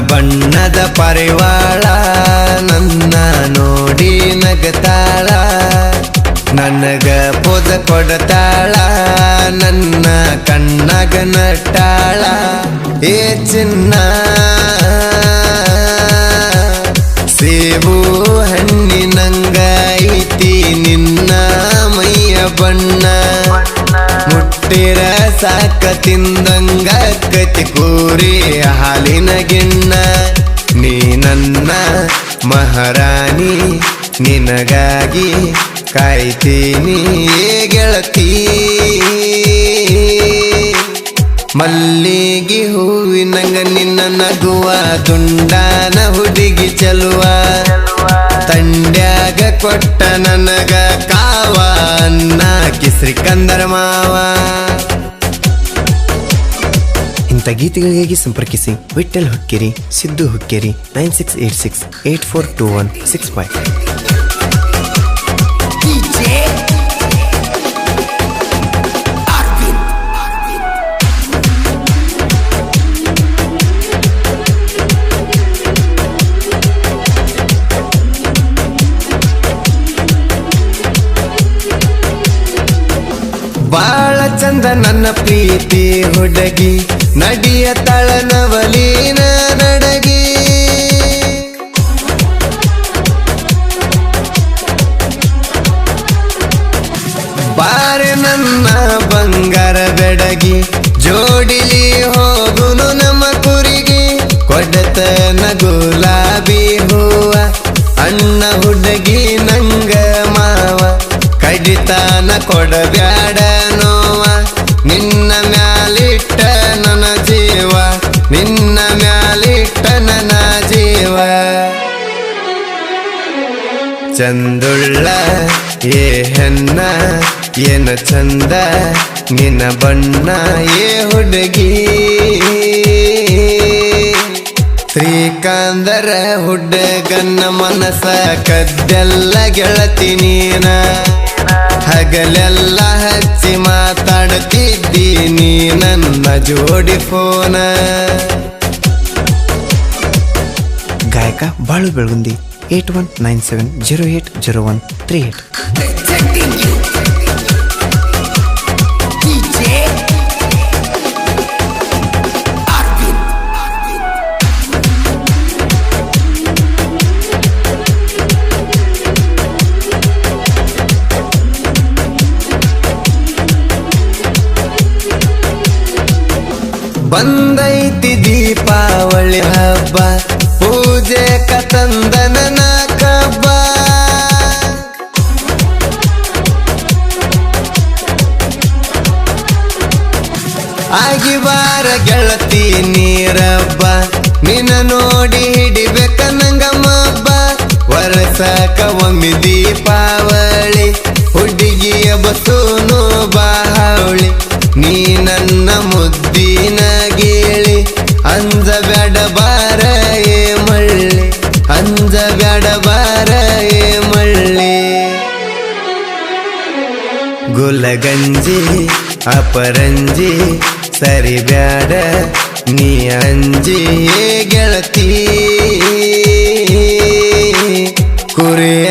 ಬಣ್ಣದ ಪರಿವಾಳ, ನನ್ನ ನೋಡಿ ನಗತಾಳ. ನನಗ ಪೊದ ಕೊಡತಾಳ, ನನ್ನ ಕಣ್ಣಗ ನಟ್ಟಾಳ. ಏ ಚಿನ್ನ, ಸೇಬು ಹಣ್ಣಿನಂಗ ಐತಿ ನಿನ್ನ ಮೈಯ ಬಣ್ಣ. ಮುಟ್ಟಿರ ಸಾಕ ತಿಂದಂಗ ಕತಿ ಕೂರಿ ಹಾಲಿನ ಗಿಣ್ಣ. ನೀ ನನ್ನ ಮಹಾರಾಣಿ, ನಿನಗಾಗಿ ಕಾಯ್ತೀನಿ ಗೆಳತಿ. ಮಲ್ಲಿಗೆ ಹೂವಿನಂಗ ನಿನ್ನ ನಗುವ ತುಂಡಾನ ಹುಡುಗಿ ಚಲುವ. ತಂಡ್ಯಾಗ ಕೊಟ್ಟ ನನಗ ಕಾವ ಅನ್ನ ಕಿಸ್ರಿ ಕಂದರ ಮಾವ. ಇಂಥ ಗೀತೆಗಳಿಗಾಗಿ ಸಂಪರ್ಕಿಸಿ Vittal Hukkeri, Siddu Hukkeri, nine six eight six eight four two one six five. ಚಂದ ನನ್ನ ಪ್ರೀತಿ ಹುಡುಗಿ. ನಡಿಯ ತಳನವಲೀನ ನಡಗಿ ಬಾರೆ ನನ್ನ ಬಂಗಾರ ಬೆಡಗಿ. ಜೋಡಿಲಿ ಹೋಗುನು ನಮ್ಮ ಕುರಿಗೆ. ಕೊಡತನ ಗುಲಾಬಿ ಹೂವ. ಅಣ್ಣ ಹುಡುಗಿ ನಂಗ ಮಾವ. ಕಡಿತಾನ ಕೊಡಬ್ಯಾಡ ಚಂದುಳ್ಳ ಏ ಹೆನ್ನ ಏನ ಚಂದ, ನಿನ್ನ ಬಣ್ಣ, ಏ ಹುಡುಗಿ. ಶ್ರೀಕಾಂದರ ಹುಡುಗನ್ನ ಮನಸ, ಕದ್ದೆಲ್ಲ ಗೆಳತಿ ನೀನ. ಹಗಲೆಲ್ಲ ಹಚ್ಚಿ ಮಾತಾಡ್ತಿದ್ದಿ ನೀ ನನ್ನ ಜೋಡಿ ಫೋನ. ಗಾಯಕ Balu Belagundi. eight one nine seven zero eight zero one three eight presenting you DJ Arvin ಬಂದೈತಿ ದೀಪಾವಳಿ ಹಬ್ಬ ಪೂಜೆ ಕಬ್ಬ ಆಗಿ ಬಾರ ಗೆಳತಿ ನೀರಬ್ಬ ನಿನ್ನ ನೋಡಿ ಹಿಡಿಬೇಕ ನಂಗಮ್ಮಬ್ಬ ವರಸಾಕ ಒಮ್ಮೆ ದೀಪಾವಳಿ ಹುಡುಗಿಯ ಬಸೂನು ಗುಲಗಂಜಿ, ಅಪರಂಜಿ, ಸರಿ ಬ್ಯಾಡ ನೀ ಅಂಜಿ ಗೆಳತಿ. ಕುರಿಯ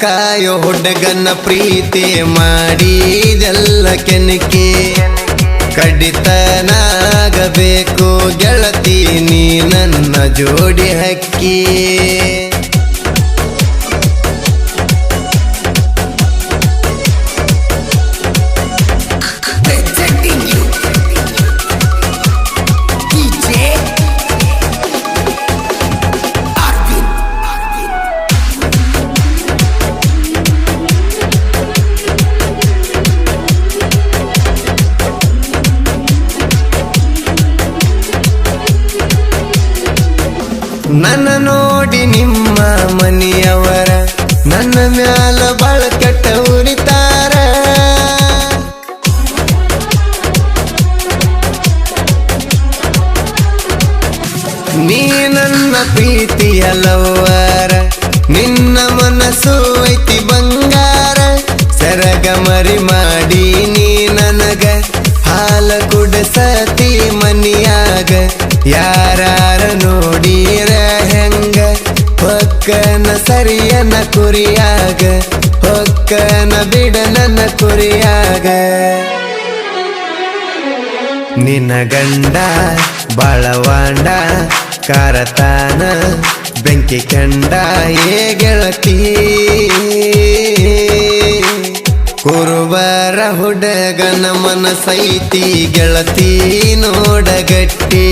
ಕಾಯೋ ಹುಡುಗನ ಪ್ರೀತಿ ಮಾಡಿದೆಲ್ಲ ಕೆನಕಿ. ಕಡಿತನಾಗಬೇಕು ಗೆಳತಿ, ನೀ ನನ್ನ ಜೋಡಿ ಹಕ್ಕಿ. ನನ್ನ ನೋಡಿ ನಿಮ್ಮ ಮನೆಯವರ, ನನ್ನ ಮ್ಯಾಲ ಬಾಳ ಕೆಟ್ಟ ಉರಿತಾರ. ನೀ ನನ್ನ ಪ್ರೀತಿಯ ಲವ್ವರ, ನಿನ್ನ ಮನಸ್ಸು ಸರಿಯನ ಕುರಿಯಾಗ, ಹೊಕ್ಕನ ಬಿಡ ಕುರಿಯಾಗ. ನಿನ್ನ ಗಂಡ, ಬಾಳವಾಂಡ, ಕಾರತಾನ, ಬೆಂಕಿ ಕಂಡ, ಏ ಗೆಳತಿ. ಕುರುಬರ ಹುಡುಗನ ಮನಸೈತಿ ಗೆಳತಿ ನೋಡಗಟ್ಟಿ.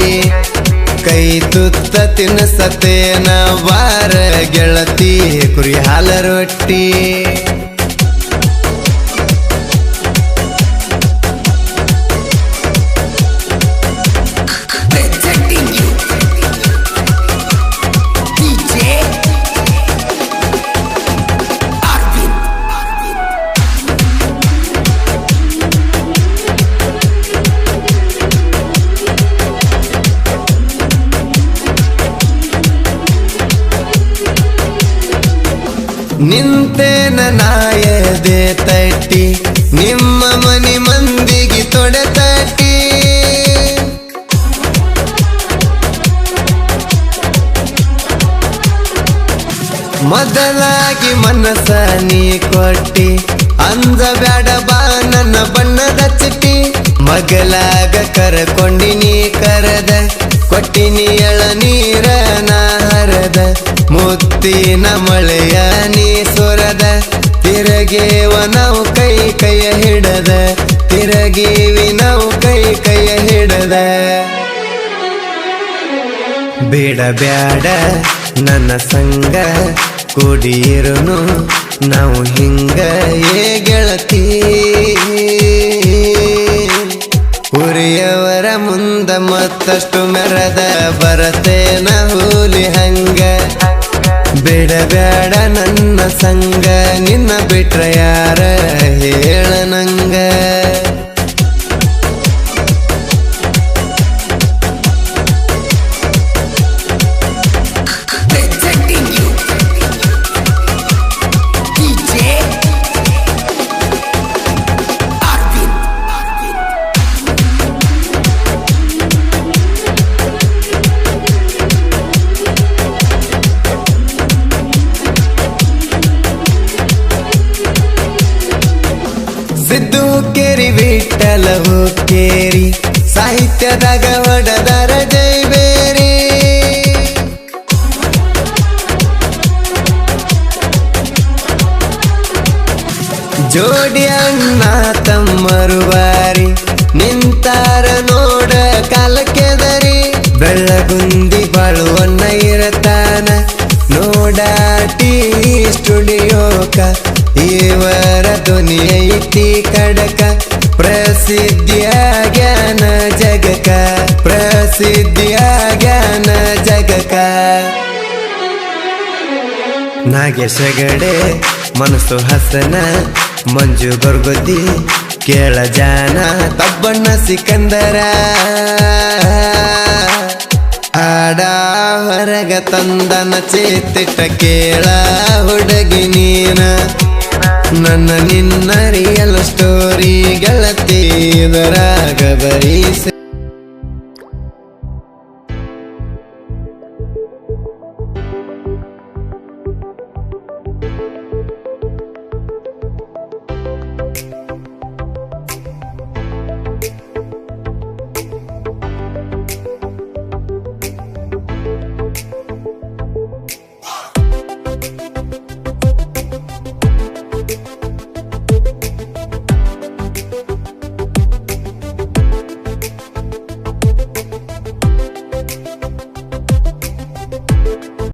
ಕೈ ತುತ್ತ ತಿನ್ಸತೇನ ವಾರ ಗೆಳತಿ ಕುರಿ ಹಾಲ ರೊಟ್ಟಿ. ನಿಂತೇನ ನಾಯದೆ ತಟ್ಟಿ, ನಿಮ್ಮ ಮನಿ ಮಂದಿಗೆ ತೊಡೆ ತಟ್ಟಿ. ಮೊದಲಾಗಿ ಮನಸ ನೀ ಕೊಟ್ಟಿ ಅಂದ ಬ್ಯಾಡ ಬಾ ನನ್ನ ಬಣ್ಣದ ಚಿಟ್ಟಿ. ಮಗಲಾಗ ಕರಕೊಂಡಿನಿ ಕರದ ಕೊಟ್ಟಿನಿ ಎಳ ನೀರ ಹರದ ಮುತ್ತಿನ ಮಳೆಯ ನೀ ಸುರದ ತಿರಗೇವ ನಾವು ಕೈ ಕೈಯ ಹಿಡದ ತಿರಗೀವಿ ನಾವು ಕೈ ಕೈಯ ಹಿಡದ. ಬೇಡ ಬ್ಯಾಡ ನನ್ನ ಸಂಗ ಕುಡಿಯಿರುನು ನಾವು ಹಿಂಗ, ಏ ಗೆಳತಿ. ಉರಿಯವರ ಮುಂದ ಮತ್ತಷ್ಟು ಮೆರದ ಬರತೆ ಹೂಲಿ ಹಂಗ ಬೇಡ ನನ್ನ ಸಂಗ ನಿನ್ನ ಬಿಟ್ರ ಯಾರ ಹೇಳ ನಂಗ ಹುಕ್ಕೇರಿ, ವಿಠಲ ಹುಕ್ಕೇರಿ. ಗವಡದ ರಜೈ ಜೈಬೇರಿ ಜೋಡಿ ಅಣ್ಣ ತಮ್ಮರು ಬಾರಿ, ನಿಂತಾರ ನೋಡ ಕಾಲಕ್ಕೆದರಿ. ಬೆಳ್ಳಗುಂದಿ ಬಾಳುವನ್ನ ಇರತಾನ. ನೋಡಾಟಿ ಸ್ಟುಡಿಯೋಕ ಇವರ ಧ್ವನಿ ಇಟ್ಟಿ ಕಡಕ, ಪ್ರಸಿದ್ಧಿಯ ಜ್ಞಾನ ಜಗಕ, ಪ್ರಸಿದ್ಧಿಯ ಜ್ಞಾನ ಜಗಕ. ನಾಗೇಶ ಗಡೆ, ಮನಸ್ಸು ಹಸನ, ಮಂಜು ಗೊರ್ಗೊದ್ದಿ, ಕೇಳ ಜಾನ, ತಬ್ಬಣ್ಣ ಸಿಕಂದರ. ಆಡ ಹೊರಗ ತಂದನ ಚೇತಿಟ್ಟ ಕೇಳ ಹುಡುಗಿ ನೀನ. ನನ್ನ ನಿನ್ನ ರಿಯಲ್ ಸ್ಟೋರಿ ಗೆಳತಿ ಇದರಾಗ ಬರೀಸ.